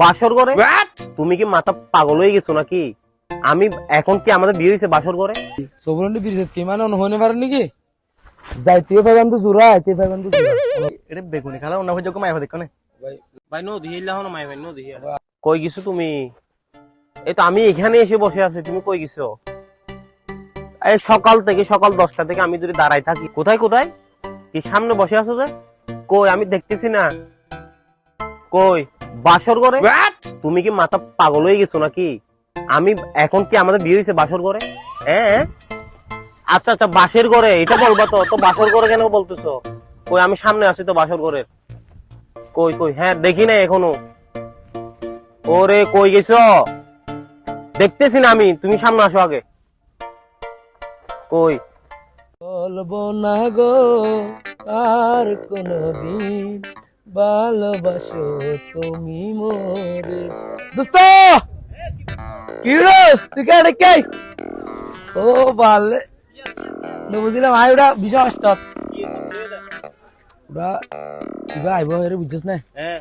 বাসর ঘরে? তুমি কি মাথা পাগল হয়ে গেছো নাকি? আমি এখন কি আমাদের বিয়ে হয়েছে বাসর ঘরে? সবরন্ডি বিরিজত কি মানে নাকি যাইতে পাইবান তো জুরা আইতে পাইবান তো এটা বেগুনি খালা অন্য হয়ে মায়া দেখো না ভাই ভাই নো দিয়ে লাহ মাই ভাই নো দিয়ে কই গেছো তুমি? এই তো আমি এখানে এসে বসে আছি তুমি কই গেছো? এই সকাল থেকে সকাল দশটা থেকে আমি যদি দাঁড়াই থাকি কোথায় কোথায়? কি সামনে বসে আছো যে? কই আমি দেখতেছি না। কই? বাসর ঘরে? তুমি কি মাথা পাগল হয়ে গেছো নাকি? আমি এখন কি আমাদের বিয়ে হয়েছে বাসর ঘরে? হ্যাঁ আচ্ছা আচ্ছা বাসের ঘরে এটা বলবা তো তো বাসর ঘরে কেন বলতেছো? কই আমি সামনে আছি তো বাসর ঘরের। কই কই হ্যাঁ দেখি না এখনও। ওরে কই গেছো? দেখতেছি না আমি তুমি সামনে আসো আগে। কই? বলব না গো আর কোনদিন ভালোবাসো তুমি মোরে। দোস্ত! কি তুই কে কে? ও বালে। নো বুঝিলাম আই ওটা বিজয় অষ্টক ওটা কিবা আইব হেরে বুঝছিস না? হ্যাঁ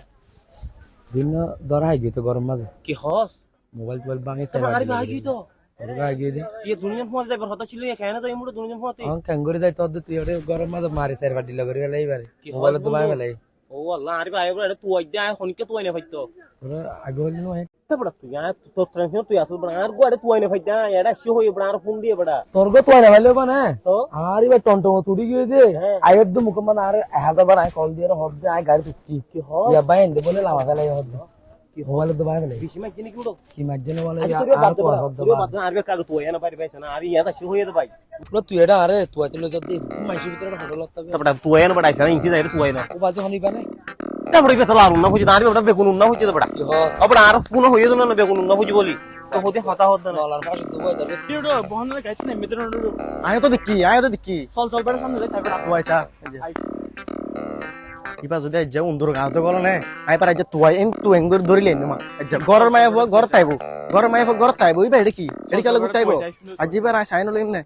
ভিন্ন ধরা আই গিয়ে তো গরম মাঝে কি হস? মোবাইল টোবাইল ভাঙে তোমার আরে ভাই তো। গিয়ে দে তুই দুনিয়ার ফোন যাইবার হতা ছিল কেন তো এমুড়ে দুনিয়ার ফোন যাই তুই ওটা গরম মাঝে মারি সাইর বাটি লগরি গেলাই বারে মোবাইল তো ভাই বন্ধু? ও আল্লাহ আরে ভাই এবারে তুই আইতে আয় হনিকে তুই আইনে ফাইতো তোরা আগে হলি নয় বড়া তুই আয় তো ট্রেন তুই আসল বড়া আর গোয়ারে তুই আইনে ফাইতা এডা শো হই বড়া আর ফোন দিয়ে বড়া। তোর গো তো না ভালো বানা? আর এবার টন্টম তুড়ি গিয়ে দে। হ্যাঁ। আই একদম মুখ মানে আর হাজার বার আই কল দিয়ে হব দে আই গাড়ি তুকি কি হস ইয়া বাইন দে বলে লামা কি তো ভাই বেশি জিনি কি আরে তুই আর বাদ দে বড়া তুই দে আর তুই না আর শো হই দে ভাই। পুরো তুই এটা আরে তুই লই যাতে মাইছি ভিতরে হোটেল হতে তারপরে তুই আইনা বড়া আইছ ইনতি যাই তুই আইনা ও বাজে হনি বানে তারপরে বে আর না? হইছে আর বড়া বেগুন না হইছে বড়া। আর না বেগুন না বলি। তো হতে হতা হত না নলার পাশে দুবাই ধরে আয় তো দেখি আয় তো দেখি চল চল বড়া সামনে যাই সাইবার তুয়াইছা ইবা যদি যে উন্দুর গাঁত গল নে? আই পারা যে তুয়াই এন তু এঙ্গুর ধরিলে নমা যে ঘরের মায়া ঘর তাইবো ঘরের মায়া ঘর তাইবো ইবা এটা কি? এটা কালে গুটাইবো। আজিবার আই সাইন লইম নে?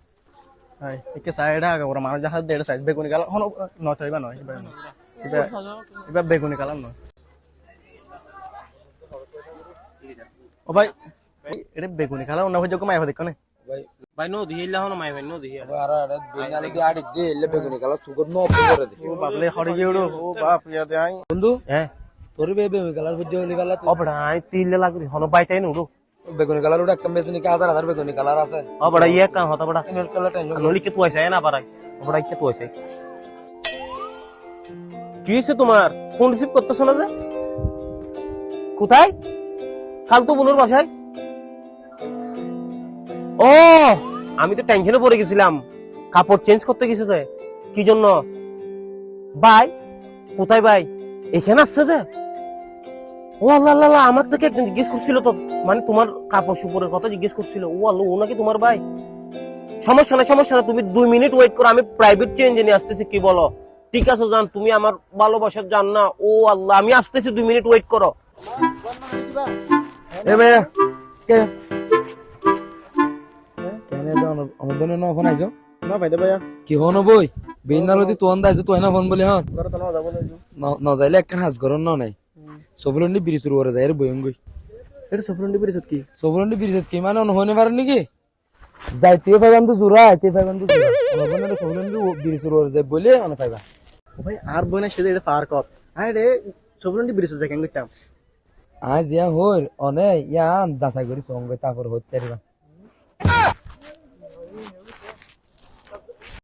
হাই একে সাইডা আগে ওরা মানুষ যাহার দেড় সাইজ বেগুনি কালার হন নয় তো ইবা নয় ইবা নয়। ইবা ইবা বেগুনি কালার নয় ও ভাই এটা বেগুনি কালার অন্য হয়ে মায়া দেখো না? ভাই ভাই নো দিয়ে লাহ না মাই ভাই নো দিয়ে আর আর বিনালে দি আড়ি দে এলে বেগুনি কালা সুগত নো করে দে ও বাবলে হরি গেউড়ো ও বাপ ইয়াতে আই বন্ধু হ্যাঁ তোর বে কালার ভিডিও হলি কালা অবড়া আই তিলে লাগরি হন বাইটাই নুড়ো বেগুনি কালার ওটা হাজার হাজার বেগুনি কালার আছে? অবড়া ইয়ে কাম হতা বড়া। তিনের কালার টেনশন নলি কে তুই আইছে না কে তুই আইছে কি হয়েছে তোমার? ফোন রিসিভ করতেছো না যে? কোথায়? খালতু বোনের বাসায়? ও আমি তো টেনশনে পড়ে গেছিলাম। কাপড় চেঞ্জ করতে গেছে তো। কি জন্য? ভাই কোথায় ভাই এখানে আসছে যে? ও আল্লাহ আল্লাহ আমার থেকে একজন জিজ্ঞেস করছিল তো মানে তোমার কাপড় সুপরের কথা জিজ্ঞেস করছিল। ও আল্লাহ ও নাকি তোমার ভাই? সমস্যা না সমস্যা না তুমি দুই মিনিট ওয়েট করো আমি প্রাইভেট চেঞ্জ নিয়ে আসতেছি কি বলো? ঠিক আছে জান তুমি আমার ভালোবাসার জান না ও আল্লাহ আমি আসতেছি দুই মিনিট ওয়েট করো। এ ভাই কে? কেন এটা অনুদান না ফোন আইছো? না ভাই দে ভাইয়া। কি হনো বই? বিনালতি তো আন্দা আইছো তো না ফোন বলি হন? ঘরে তো না যাব না ন যাইলে একখান হাজ ঘর ন নাই? সবলন্ডি বিরি শুরু করে যায় এর বয়ঙ্গই গই এটা সফলন্ডি পরিষদ কি? সফলন্ডি বিরি কি? মানে অন হইনে পারে নাকি? যাইতে পাইবান তো জোড়া আইতে পাইবান তো জোড়া। অনুদান সবলন্ডি বিরি শুরু করে যায় বলে অন পাইবা। ভাই আর বই না সেদে এটা পার কর। আরে রে সফলন্ডি পরিষদ যায় কেন করতাম আজ ইয়া হইর অনে ইয়া দাসাই করি সঙ্গে তারপর হইতে পারিবা।